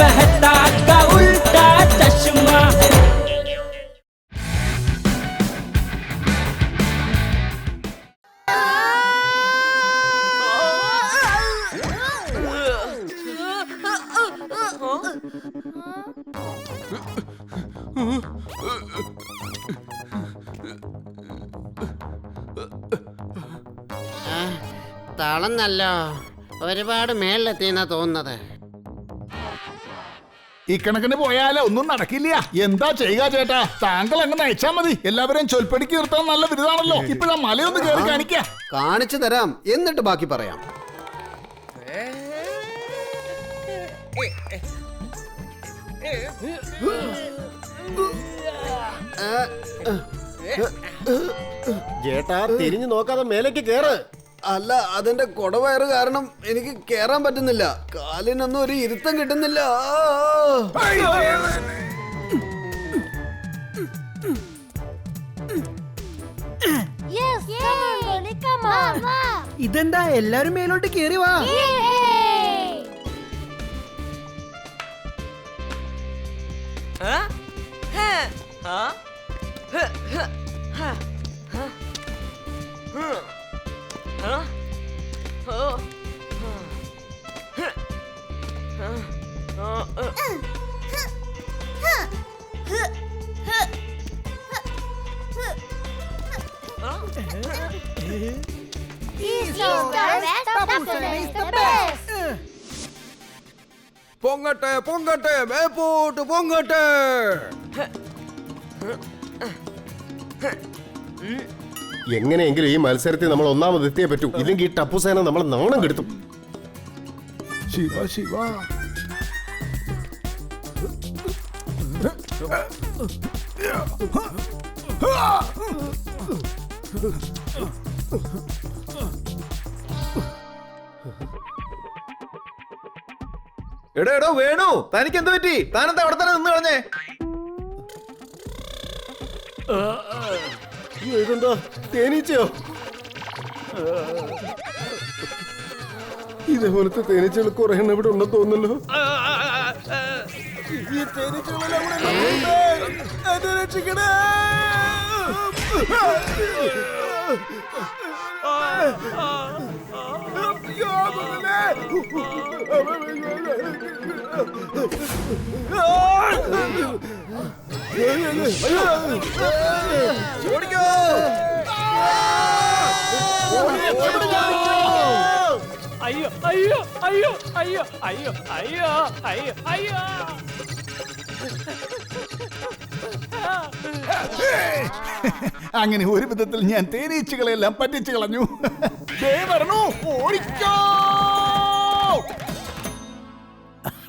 मेहता का उल्टा चश्मा ആ, തളന്നല്ലോ ഒരുപാട് മേളിലെത്തിയെന്നാ തോന്നുന്നത് ഇക്കണക്കിന് പോയാലോ ഒന്നും നടക്കില്ല എന്താ ചെയ്യുക ചേട്ടാ താങ്കൾ അങ്ങ് നയിച്ചാ മതി എല്ലാവരെയും ചൊൽപ്പടിക്ക് നിർത്താൻ നല്ല ബിരുദാണല്ലോ ഇപ്പഴാ മലയൊന്ന് കയറി കാണിക്ക കാണിച്ചു തരാം എന്നിട്ട് ബാക്കി പറയാം ചേട്ടാ തിരിഞ്ഞു നോക്കാതെ മേലേക്ക് കേറ് അല്ല അതിന്റെ കൊടവയറ് കാരണം എനിക്ക് കേറാൻ പറ്റുന്നില്ല. കാലിനൊന്നും ഒരു ഇരുത്തം കിട്ടുന്നില്ല. ഇതെന്താ? എല്ലാരും മേലോട്ട് കേറി വാ. പൊങ്ങട്ടെ പൊങ്ങട്ടെ മേപ്പോട്ട് പൊങ്ങട്ടെ. എങ്ങനെയെങ്കിലും ഈ മത്സരത്തിൽ നമ്മൾ ഒന്നാമത് എത്തിയേ പറ്റൂ. ഇല്ലെങ്കിൽ ഈ ടപ്പുസേന നമ്മളെ നാണം കെടുത്തും. ശിവ ശിവ. എടോ എടോ വേണു. തനിക്ക് എന്ത് പറ്റി? താനെന്താ അവിടെ തന്നെ നിന്ന് കളഞ്ഞേ? ഇതെന്താ? തേനീച്ചയോ? ഇതേപോലത്തെ തേനീച്ചകൾ കുറെ എണ്ണം ഇവിടെ ഉണ്ടെന്ന് തോന്നുന്നല്ലോ ഈ തേനീച്ചകളെല്ലാം ഓടിക്കോ അയ്യോ അയ്യോ അയ്യോ അയ്യോ അയ്യോ അയ്യോ അയ്യോ അയ്യോ. അങ്ങനെ ഒരു വിധത്തിൽ ഞാൻ തേനീച്ചകളെല്ലാം പറ്റിച്ചു കളഞ്ഞു. ദേ വരണു ഓടിക്കോ.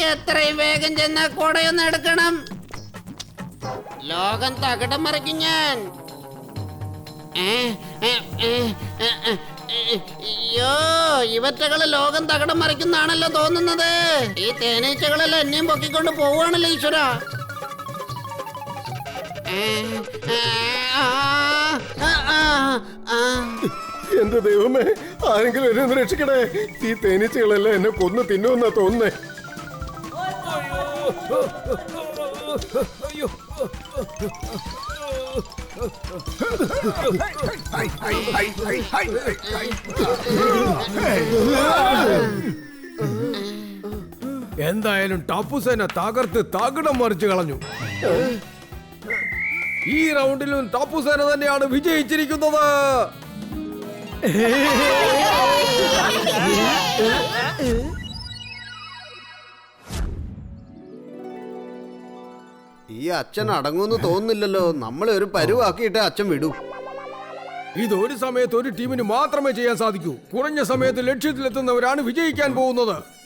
എത്രയും വേഗം ചെന്ന കൊടയൊന്ന് എടുക്കണം. ലോകം തകിടം മറിക്കും ഞാൻ. അയ്യോ ഇവറ്റകൾ ലോകം തകിടം മറിക്കുന്നാണല്ലോ തോന്നുന്നത്. ഈ തേനീച്ചകളെല്ലാം എന്നെയും പൊക്കിക്കൊണ്ട് പോവാണല്ലോ ഈശ്വര. എന്റെ ദൈവമേ ആരെങ്കിലും എന്നെ രക്ഷിക്കണേ. ഈ തേനീച്ചകളെല്ലാം എന്നെ കൊന്നു തിന്നുമെന്നാ തോന്നുന്നേ. എന്തായാലും ടാപ്പുസേന തകർത്ത് തകിടം മറിച്ചു കളഞ്ഞു. ഈ റൗണ്ടിലും ടാപ്പുസേന തന്നെയാണ് വിജയിച്ചിരിക്കുന്നത്. അച്ഛൻ അടങ്ങുമെന്ന് തോന്നുന്നില്ലല്ലോ. നമ്മളെ ഒരു പരുവാക്കിയിട്ട് അച്ഛൻ വിടൂ. ഇത് ഒരു സമയത്ത് ഒരു ടീമിന് മാത്രമേ ചെയ്യാൻ സാധിക്കൂ. കുറഞ്ഞ സമയത്ത് ലക്ഷ്യത്തിലെത്തുന്നവരാണ് വിജയിക്കാൻ പോകുന്നത്.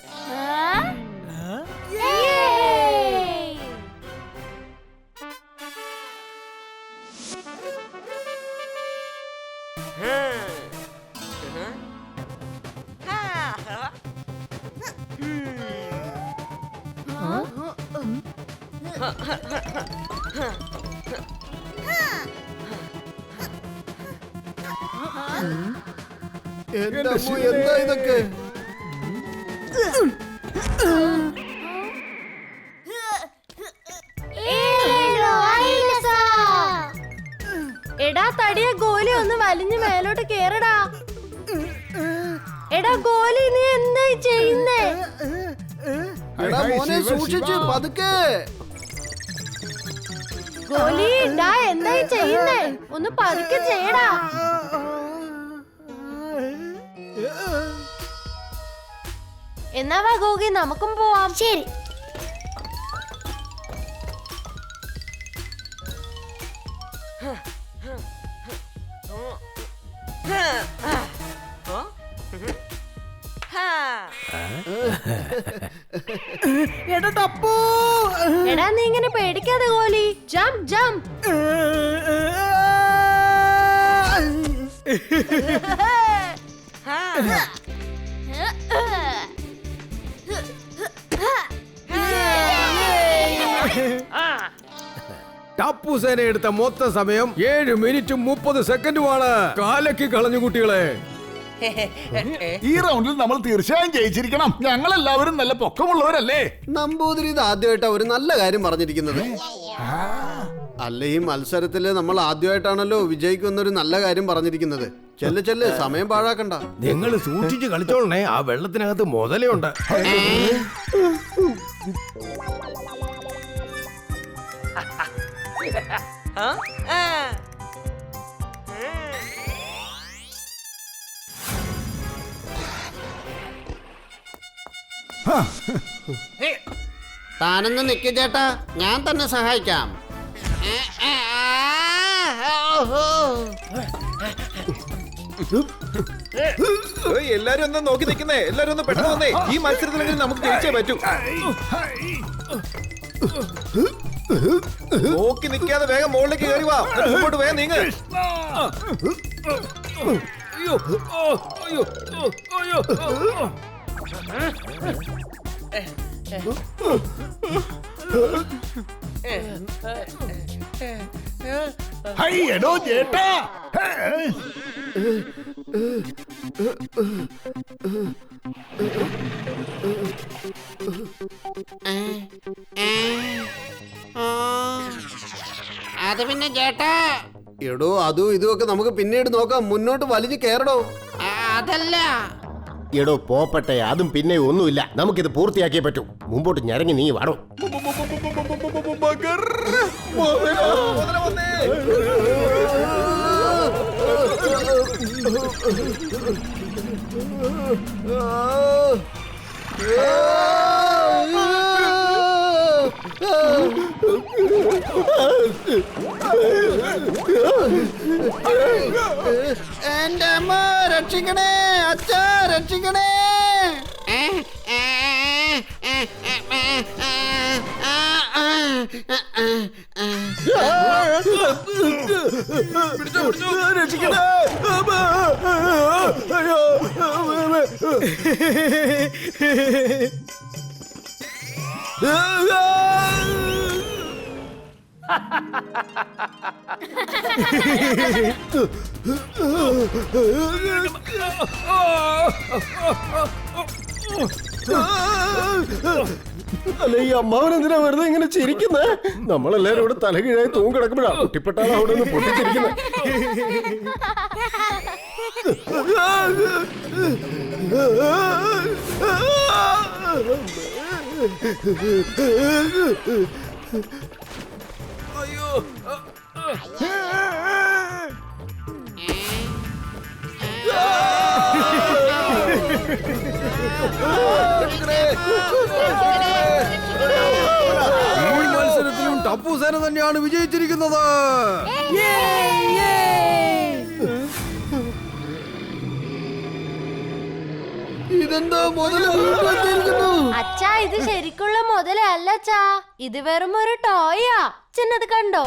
എന്താ ഇതൊക്കെ? എടാ തടിയ ഗോലി ഒന്ന് വലിഞ്ഞു മേലോട്ട് കേറടാ. എടാ ഗോലി നീ എന്തായി ചെയ്യുന്നേ? എടാ മോനെ സൂക്ഷിച്ച് പതുക്കെ. ഗോലി ഡാ എന്തായി ചെയ്യുന്നേ ഒന്ന് പതുക്കെ ചെയ്യടാ എന്നാ വാ ഗോഗി നമുക്കും പോവാം ശരി എടാ നീ ഇങ്ങനെ പേടിക്കാതെ ഗോലി ജംപ് ജംപ് ടപ്പു സേന എടുത്ത മൊത്ത സമയം ഏഴ് മിനിറ്റും മുപ്പത് സെക്കൻഡുമാണ്. കാലക്ക് കളഞ്ഞു കുട്ടികളെ. ഈ റൗണ്ടിൽ നമ്മൾ തീർച്ചയായും ജയിച്ചിരിക്കണം. ഞങ്ങൾ എല്ലാവരും നല്ല പൊക്കമുള്ളവരല്ലേ? നമ്പൂതിരി ഇത് ആദ്യമായിട്ടാ ഒരു നല്ല കാര്യം പറഞ്ഞിരിക്കുന്നത്. അല്ല ഈ മത്സരത്തിൽ നമ്മൾ ആദ്യമായിട്ടാണല്ലോ വിജയിക്കുന്നൊരു നല്ല കാര്യം പറഞ്ഞിരിക്കുന്നത്. ചെല്ല് ചെല്ല് സമയം പാഴാക്കണ്ട. നിങ്ങൾ സൂക്ഷിച്ച് കളിച്ചോളണേ. ആ വെള്ളത്തിനകത്ത് മുതലുണ്ട് താനൊന്ന് നിക്ക് ചേട്ടാ. ഞാൻ തന്നെ സഹായിക്കാം. എല്ലാരും ഒന്ന് നോക്കി നിൽക്കുന്നേ. എല്ലാരും ഒന്ന് പെട്ടെന്ന് വന്നേ. ഈ മത്സരത്തിലെങ്കിലും നമുക്ക് ജയിച്ചേ പറ്റൂ. നോക്കി നിൽക്കാതെ വേഗം മുകളിലേക്ക് കയറി വാ. മുമ്പോട്ട് വേഗം നീങ്ങ. അയ്യോ അയ്യോ അയ്യോ. എടോ ചേട്ടാ. അത് പിന്നെ ചേട്ടാ. എടോ അതും ഇതും ഒക്കെ നമുക്ക് പിന്നീട് നോക്കാം. മുന്നോട്ട് വലിഞ്ഞു കേറടോ. അതല്ല. എടോ പോപ്പട്ടെ അതും പിന്നെ ഒന്നുമില്ല. നമുക്കിത് പൂർത്തിയാക്കിയേ പറ്റൂ. മുമ്പോട്ട് ഞരങ്ങി നീ വാടോ. വന്നേ എന്റെ അമ്മ രക്ഷിക്കണേ അച്ഛ രക്ഷിക്കണേ. രക്ഷിക്കണേ. അല്ല ഈ അമ്മാവൻ എന്തിനാ വെറുതെ ഇങ്ങനെ ചിരിക്കുന്നേ നമ്മളെല്ലാരും ഇവിടെ തലകീഴായി തൂങ്ങിടക്കുമ്പോഴാ കുട്ടിപ്പെട്ടാണ് അവിടെ നിന്ന് പൊട്ടിച്ചിരിക്കുന്നത് ഈ മത്സരത്തിലും ടപ്പു സേന തന്നെയാണ് വിജയിച്ചിരിക്കുന്നത്. ഇതെന്താ? മുതൽ മുതലല്ല ചാ ഇത് വെറും ഒരു ടോയാ ചെന്നത് കണ്ടോ?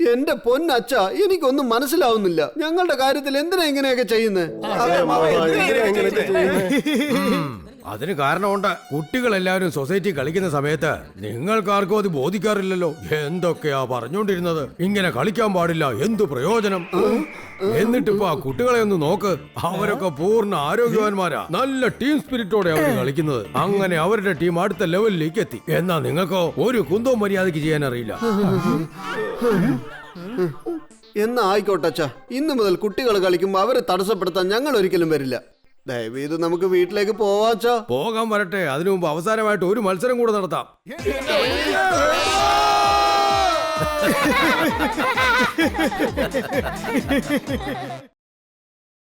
എന്റെ പൊന്നച്ച എനിക്കൊന്നും മനസ്സിലാവുന്നില്ല. ഞങ്ങളുടെ കാര്യത്തിൽ എന്തിനാ ഇങ്ങനെയൊക്കെ ചെയ്യുന്നത് അതിന് കാരണമുണ്ട്. കുട്ടികളെല്ലാവരും സൊസൈറ്റി കളിക്കുന്ന സമയത്ത് നിങ്ങൾക്കാർക്കും അത് ബോധിക്കാറില്ലല്ലോ. എന്തൊക്കെയാ പറഞ്ഞുകൊണ്ടിരുന്നത്? ഇങ്ങനെ കളിക്കാൻ പാടില്ല. എന്തു പ്രയോജനം? എന്നിട്ടിപ്പോ ആ കുട്ടികളെ ഒന്ന് നോക്ക്. അവരൊക്കെ പൂർണ ആരോഗ്യവാന്മാരാ. നല്ല ടീം സ്പിരിറ്റോടെ അവർ കളിക്കുന്നത്. അങ്ങനെ അവരുടെ ടീം അടുത്ത ലെവലിലേക്ക് എത്തി. എന്നാ നിങ്ങൾക്കോ ഒരു കുന്തവും മര്യാദയ്ക്ക് ചെയ്യാൻ അറിയില്ല എന്നാ ആയിക്കോട്ടെ ഇന്നു മുതൽ കുട്ടികൾ കളിക്കുമ്പോൾ അവരെ തടസ്സപ്പെടുത്താൻ ഞങ്ങൾ ഒരിക്കലും വരില്ല. ദയവേത് നമുക്ക് വീട്ടിലേക്ക് പോവാച്ചോ. പോകാൻ വരട്ടെ. അതിനു മുമ്പ് അവസാനമായിട്ട് ഒരു മത്സരം കൂടെ നടത്താം.